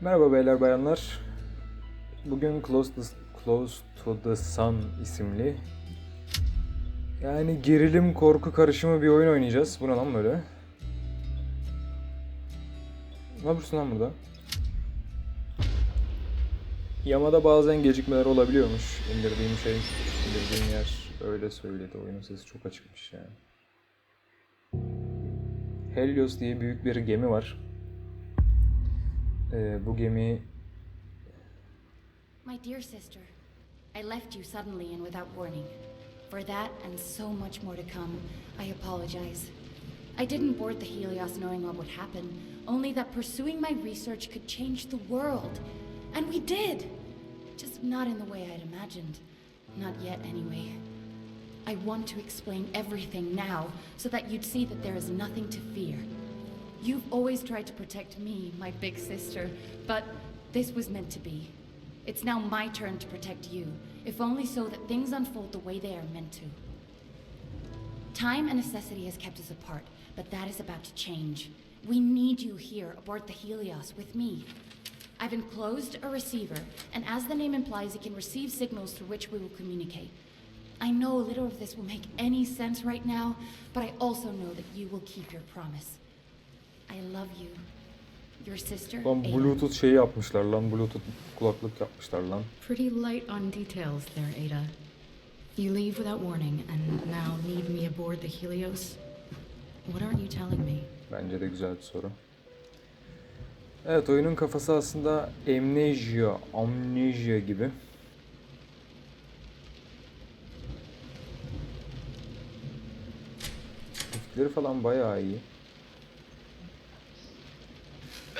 Merhaba beyler bayanlar. Bugün Close to, Close to the Sun isimli yani gerilim korku karışımı bir oyun oynayacağız. Bu ne lan böyle? Ne yapıyorsun lan burada? Yamada bazen gecikmeler olabiliyormuş. İndirdiğim şey, indirdiğim yer öyle söyledi. Oyunun sesi çok açıkmış yani. Helios diye büyük bir gemi var. Ee, bu gemi My dear sister, I left you suddenly and without warning. For that and so much more to come, I apologize. I didn't board the Helios knowing what would happen, only that pursuing my research could change the world. And we did! Just not in the way I'd imagined. Not yet, anyway. I want to explain everything now so that you'd see that there is nothing to fear. You've always tried to protect me, my big sister, but this was meant to be. It's now my turn to protect you, if only so that things unfold the way they are meant to. Time and necessity has kept us apart, but that is about to change. We need you here aboard the Helios with me. I've enclosed a receiver, and as the name implies, it can receive signals through which we will communicate. I know a little of this will make any sense right now, but I also know that you will keep your promise. Lan. Bluetooth şeyi yapmışlar lan Bluetooth kulaklık yapmışlar lan. Pretty light on details there, Ada. You leave without warning and now need me aboard the Helios? What aren't you telling me? Bence de güzel bir soru. Evet oyunun kafası aslında amnesia, amnesia gibi. Grafikleri falan bayağı iyi.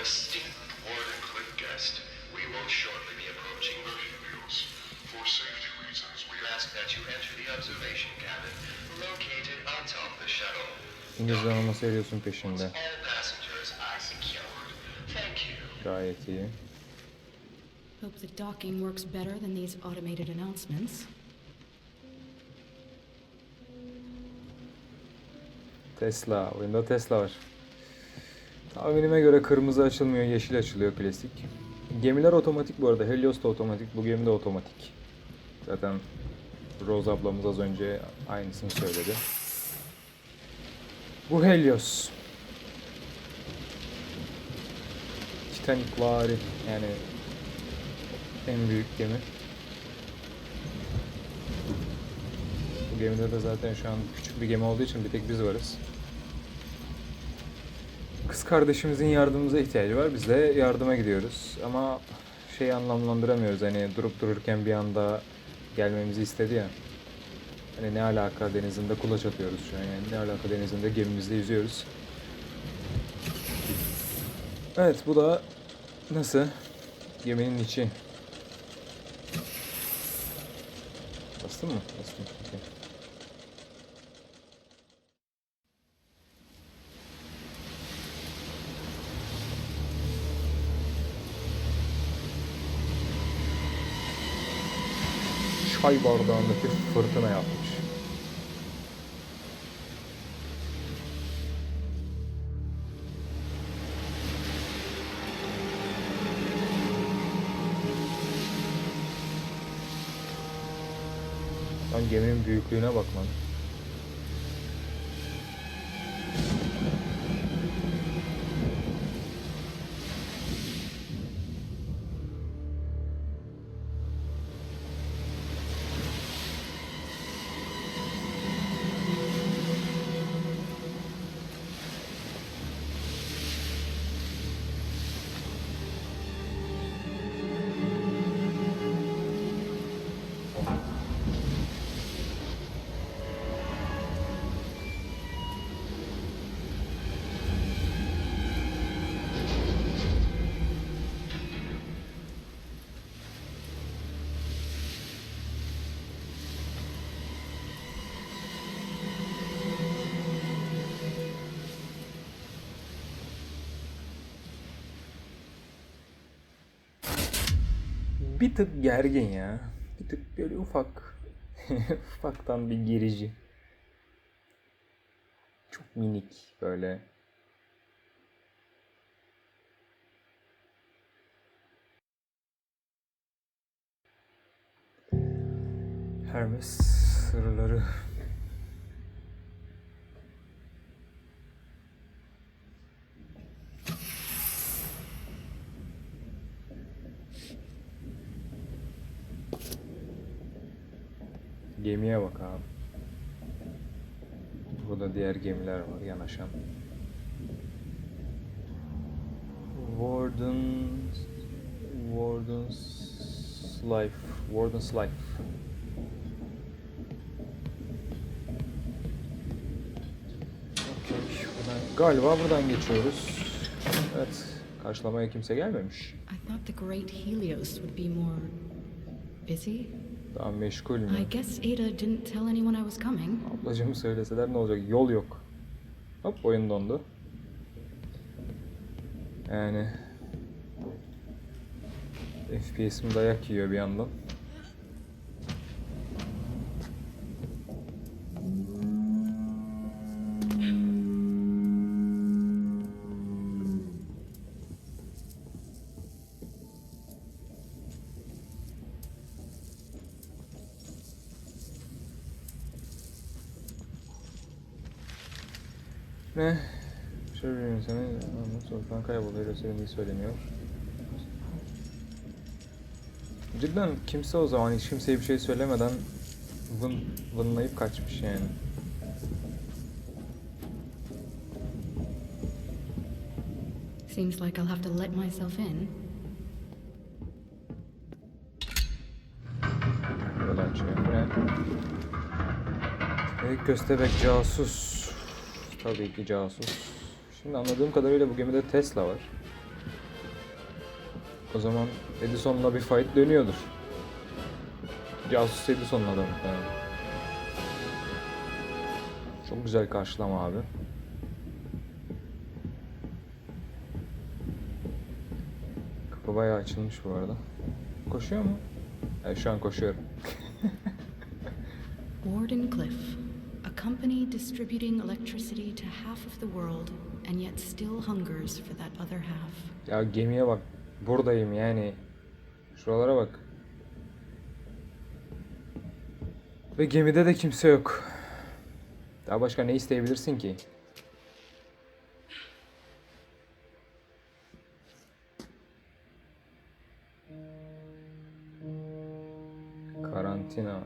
Esteemed Warden Cliff Guest, we will shortly be approaching the Helios. For safety reasons, we ask that you enter the observation cabin located atop the shuttle. İngilizce olması eriyorsun peşinde. All passengers are secured. Thank you. Gayet iyi. Hope the docking works better than these automated announcements. Tesla. Oyunda Tesla var. Tahminime göre kırmızı açılmıyor, yeşil açılıyor klasik. Gemiler otomatik bu arada. Helios da otomatik. Bu gemi de otomatik. Zaten Rose ablamız az önce aynısını söyledi. Bu Helios. Titanic vari yani en büyük gemi. Bu gemide de zaten şu an küçük bir gemi olduğu için bir tek biz varız. Kardeşimizin yardımımıza ihtiyacı var. Biz de yardıma gidiyoruz. Ama şey anlamlandıramıyoruz. Hani durup dururken bir anda gelmemizi istedi ya. Hani ne alaka denizinde kulaç atıyoruz şu an. Yani ne alaka denizinde gemimizde yüzüyoruz. Evet bu da nasıl? Geminin içi. Bastın mı? Bastım. Okey. Çay bardağındaki fırtına yapmış. Lan geminin büyüklüğüne bak. bir tık gergin ya. Bir tık böyle ufak. ufaktan bir girici. Çok minik böyle. Hermes sırları Gemiye bak abi. Burada diğer gemiler var yanaşan. Warden Warden's Life Warden's Life galiba buradan geçiyoruz. Evet, karşılamaya kimse gelmemiş. I thought the Great Helios would be more busy. Daha meşgul mü? I guess Ada didn't tell anyone I was coming. Ablacığım söyleseler ne olacak? Yol yok. Hop oyun dondu. Yani FPS'im dayak yiyor bir yandan. Kayboluyor söylediği söyleniyor. Cidden kimse o zaman hiç kimseye bir şey söylemeden vın, vınlayıp kaçmış yani. Seems like I'll have to let myself in. Böyle açıyor. Bu ne? Büyük köstebek casus. Tabii ki casus. Şimdi anladığım kadarıyla bu gemide Tesla var. O zaman Edison'la bir fight dönüyordur. Casus Edison'la da muhtemelen. Çok güzel karşılama abi. Kapı bayağı açılmış bu arada. Koşuyor mu? Evet, şu an koşuyorum. Warden Cliff, a company distributing electricity to half of the world and yet still hungers for that other half. Ya gemiye bak. Buradayım yani. Şuralara bak. Ve gemide de kimse yok. Daha başka ne isteyebilirsin ki? Karantina.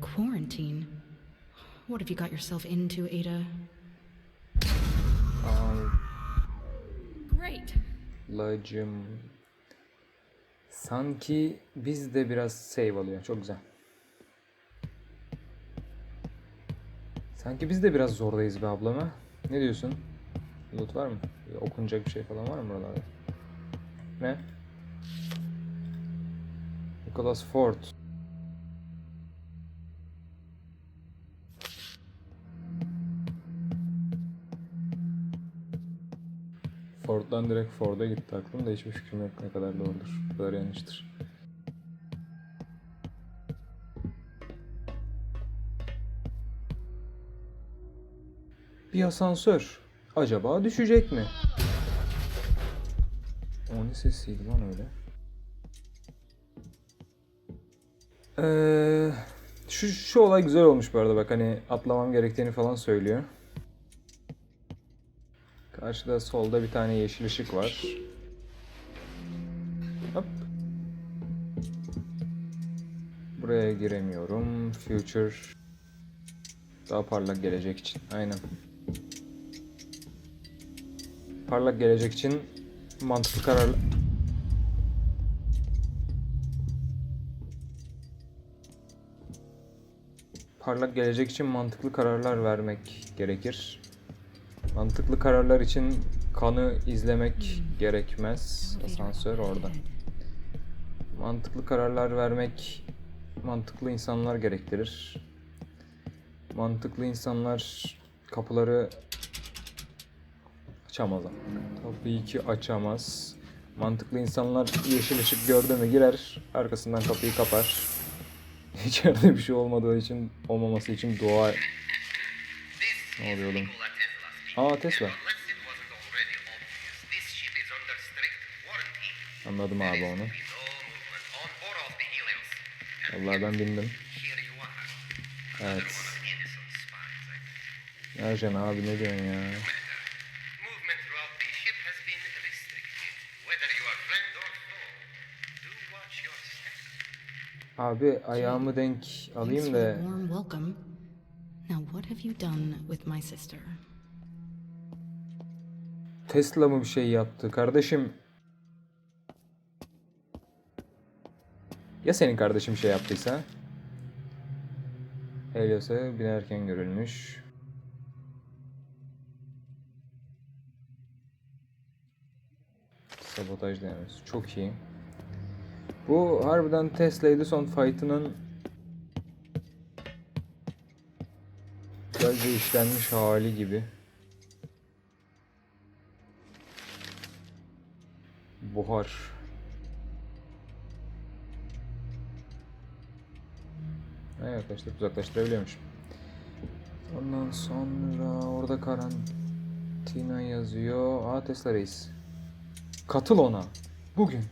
Quarantine? What have you got yourself into, Ada? Lacım. Sanki biz de biraz save alıyor. Çok güzel. Sanki biz de biraz zordayız be ablama. Ne diyorsun? Loot var mı? Okunacak bir şey falan var mı buralarda? Ne? Nicholas Ford. Ford'dan direkt Ford'a gitti aklım da hiçbir fikrim yok ne kadar doğrudur. Ne kadar yanlıştır. Bir asansör. Acaba düşecek mi? O ne sesiydi lan öyle? Ee, şu, şu olay güzel olmuş bu arada bak hani atlamam gerektiğini falan söylüyor. Karşıda solda bir tane yeşil ışık var. Hop. Buraya giremiyorum. Future. Daha parlak gelecek için. Aynen. Parlak gelecek için mantıklı karar... Parlak gelecek için mantıklı kararlar vermek gerekir. Mantıklı kararlar için kanı izlemek gerekmez. Asansör orada. Mantıklı kararlar vermek mantıklı insanlar gerektirir. Mantıklı insanlar kapıları açamaz. Tabii ki açamaz. Mantıklı insanlar yeşil ışık gördü mü girer, arkasından kapıyı kapar. İçeride bir şey olmadığı için, olmaması için dua... Ne oluyor oğlum? Aa strict quarantine. Anladım abi onu. Vallahi ben you Evet. Ercan abi ne diyorsun ya? Abi ayağımı denk alayım da. Now, what have you done with my sister? Tesla mı bir şey yaptı kardeşim? Ya senin kardeşim şey yaptıysa? Helios'a binerken görülmüş. Sabotaj denemesi. Çok iyi. Bu harbiden Tesla Edison fight'ının güzelce işlenmiş hali gibi. Buhar. Ha, yaklaştık uzaklaştırabiliyormuş. Ondan sonra orada karantina yazıyor. Aa Tesla Reis. Katıl ona. Bugün.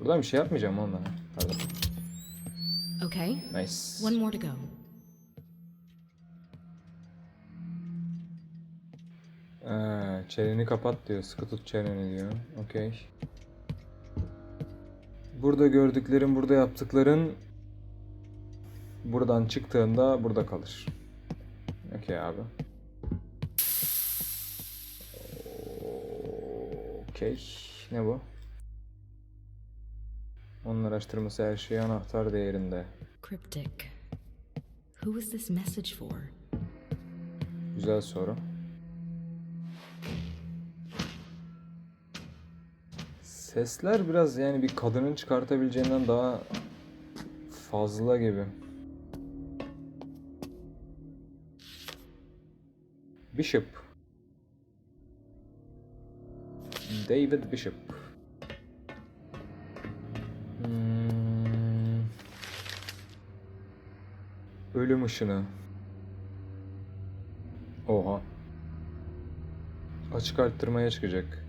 Buradan bir şey yapmayacağım ondan. Pardon. Okay, Nice. one more to go. Çeneni kapat diyor. Sıkı tut çeneni diyor. Okey. Burada gördüklerin, burada yaptıkların buradan çıktığında burada kalır. Okey abi. Okey. Ne bu? Onun araştırması her şey anahtar değerinde. Cryptic. Who is this message for? Güzel soru. Sesler biraz yani bir kadının çıkartabileceğinden daha fazla gibi. Bishop. David Bishop. Hmm. Ölüm ışını. Oha. Açık arttırmaya çıkacak.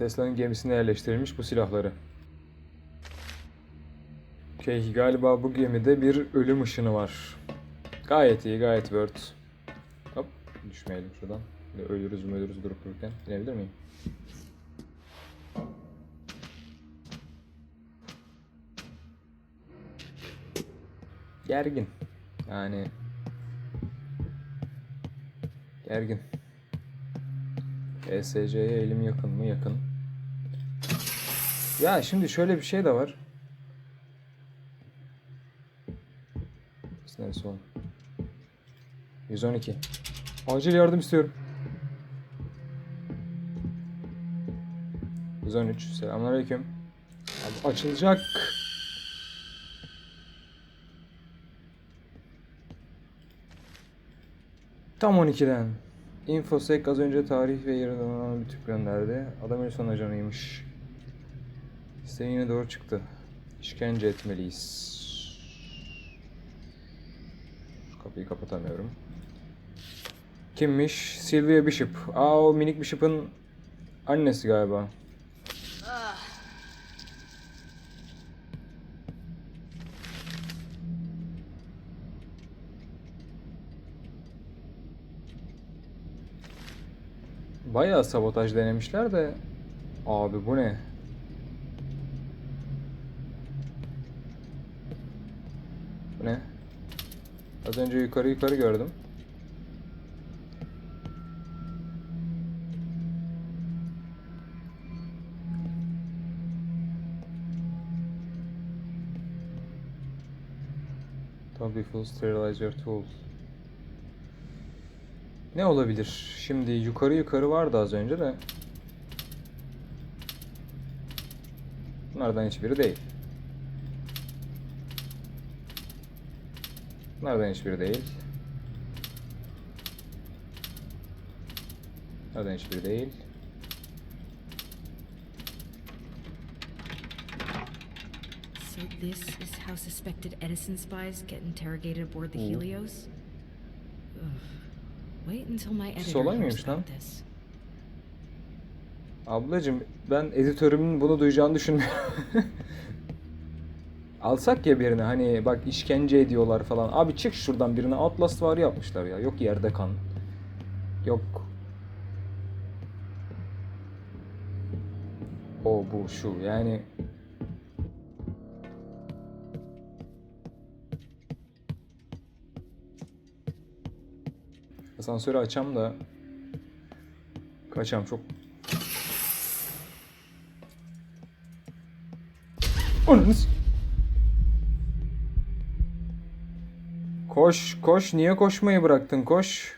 Tesla'nın gemisine yerleştirilmiş bu silahları. Okey, galiba bu gemide bir ölüm ışını var. Gayet iyi, gayet word. Hop, düşmeyelim şuradan. Ölürüz mü ölürüz durup dururken. Binebilir miyim? Gergin. Yani Gergin. ESC'ye elim yakın mı? Yakın. Ya şimdi şöyle bir şey de var. Neresi oğlum? 112. Acil yardım istiyorum. 113. Selamünaleyküm. Abi açılacak. Tam 12'den. Infosec az önce tarih ve yeri bir tüp gönderdi. Adam en son ajanıymış. İsteğin yine doğru çıktı. İşkence etmeliyiz. Şu kapıyı kapatamıyorum. Kimmiş? Sylvia Bishop. Aa o minik Bishop'ın annesi galiba. Bayağı sabotaj denemişler de abi bu ne? Bu ne? Az önce yukarı yukarı gördüm. Don't be fool, sterilize your tools. Ne olabilir? Şimdi yukarı yukarı vardı az önce de. Bunlardan hiçbiri değil. Bunlardan hiçbiri değil. Bunlardan hiçbiri değil. So this is how suspected Edison spies get interrogated aboard the. Helios? Wait until my editor hears about this. Ablacım ben editörümün bunu duyacağını düşünmüyorum. Alsak ya birini hani bak işkence ediyorlar falan. Abi çık şuradan birine Outlast var yapmışlar ya. Yok yerde kan. Yok. O bu şu yani. Asansörü açam da kaçam çok. Ananı Koş, koş. Niye koşmayı bıraktın? Koş.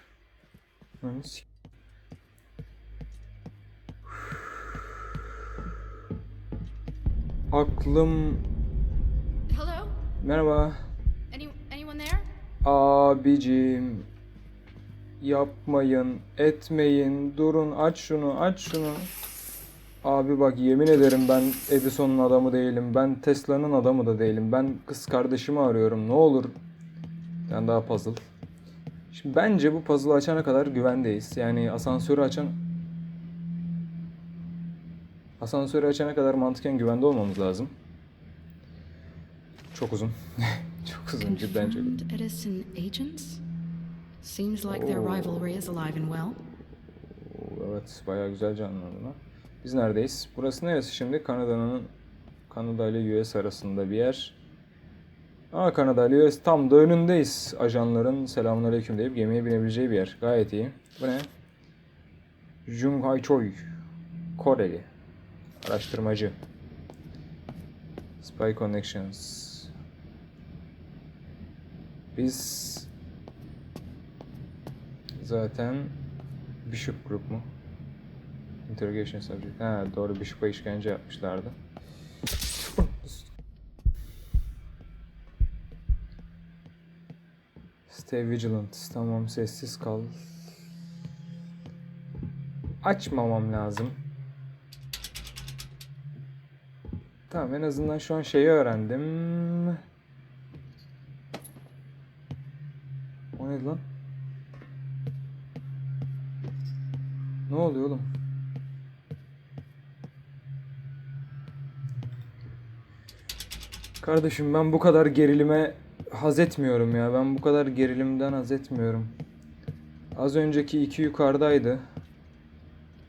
Aklım... Hello? Merhaba. Any anyone there? Abicim. Yapmayın, etmeyin, durun, aç şunu, aç şunu. Abi bak yemin ederim ben Edison'un adamı değilim. Ben Tesla'nın adamı da değilim. Ben kız kardeşimi arıyorum. Ne olur. Yani daha puzzle. Şimdi bence bu puzzle'ı açana kadar güvendeyiz. Yani asansörü açan... Asansörü açana kadar mantıken güvende olmamız lazım. Çok uzun. çok uzun cidden çok uzun. Edison agents? Seems like their rivalry is alive and well. Evet, bayağı güzel canlandı lan. Biz neredeyiz? Burası neresi şimdi? Kanada'nın Kanada ile US arasında bir yer. İle US tam da önündeyiz. Ajanların selamünaleyküm deyip gemiye binebileceği bir yer. Gayet iyi. Bu ne? Jung Hai Choi. Koreli. Araştırmacı. Spy Connections. Biz zaten Bishop Group mu? Interrogation subject. Ha doğru Bishop'a işkence yapmışlardı. Stay vigilant. Tamam sessiz kal. Açmamam lazım. Tamam en azından şu an şeyi öğrendim. O ne lan? Ne oluyor oğlum? Kardeşim ben bu kadar gerilime haz etmiyorum ya. Ben bu kadar gerilimden haz etmiyorum. Az önceki iki yukarıdaydı.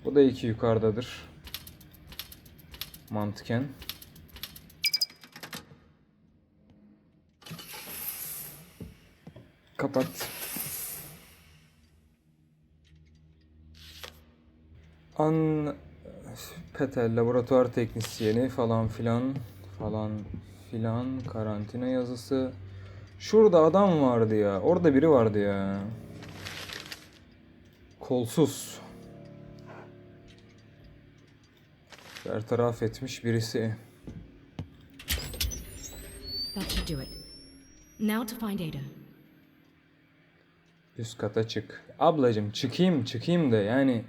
Bu da iki yukarıdadır. Mantıken. Kapat. An Petel laboratuvar teknisyeni falan filan falan filan karantina yazısı. Şurada adam vardı ya. Orada biri vardı ya. Kolsuz. Bertaraf etmiş birisi. That should do it. Now to find Ada. Üst kata çık. Ablacım çıkayım çıkayım da yani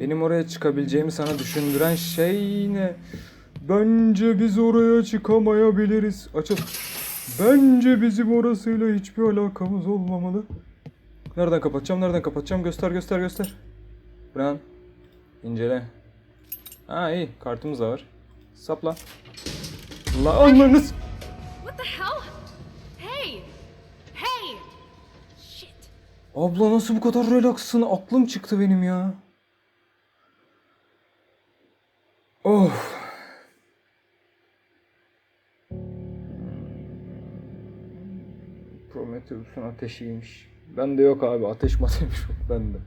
benim oraya çıkabileceğimi sana düşündüren şey ne? Bence biz oraya çıkamayabiliriz. Açıl. Bence bizim orasıyla hiçbir alakamız olmamalı. Nereden kapatacağım? Nereden kapatacağım? Göster göster göster. Bran. İncele. Ha iyi. Kartımız da var. Sapla. La anlarınız. What the hell? Hey! Hey! Shit. Abla nasıl bu kadar relaxsın? Aklım çıktı benim ya. Of. Prometheus'un ateşiymiş. Bende yok abi. Ateş mateş yok bende.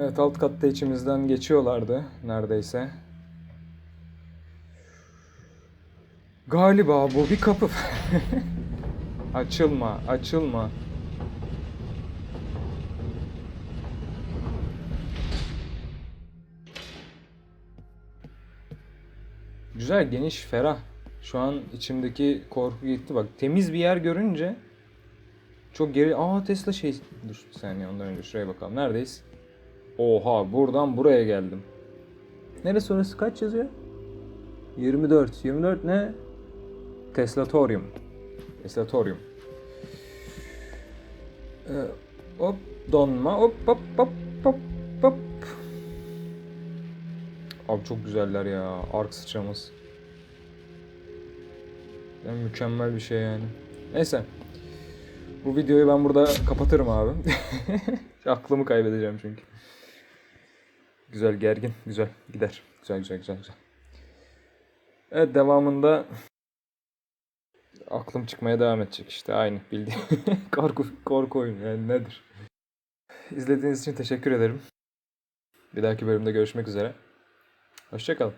Evet alt katta içimizden geçiyorlardı neredeyse. Galiba bu bir kapı. açılma, açılma. Güzel, geniş, ferah. Şu an içimdeki korku gitti. Bak temiz bir yer görünce çok geri... Aa Tesla şey... Dur bir saniye ondan önce şuraya bakalım. Neredeyiz? Oha buradan buraya geldim. Neresi orası kaç yazıyor? 24. 24 ne? Teslatorium. Teslatorium. Ee, hop donma hop hop hop hop Abi çok güzeller ya. Ark sıçraması. Yani mükemmel bir şey yani. Neyse. Bu videoyu ben burada kapatırım abi. Aklımı kaybedeceğim çünkü. Güzel gergin. Güzel. Gider. Güzel güzel güzel güzel. Evet devamında aklım çıkmaya devam edecek işte aynı bildiğin korku, korku oyunu yani nedir? İzlediğiniz için teşekkür ederim. Bir dahaki bölümde görüşmek üzere. Hoşçakalın.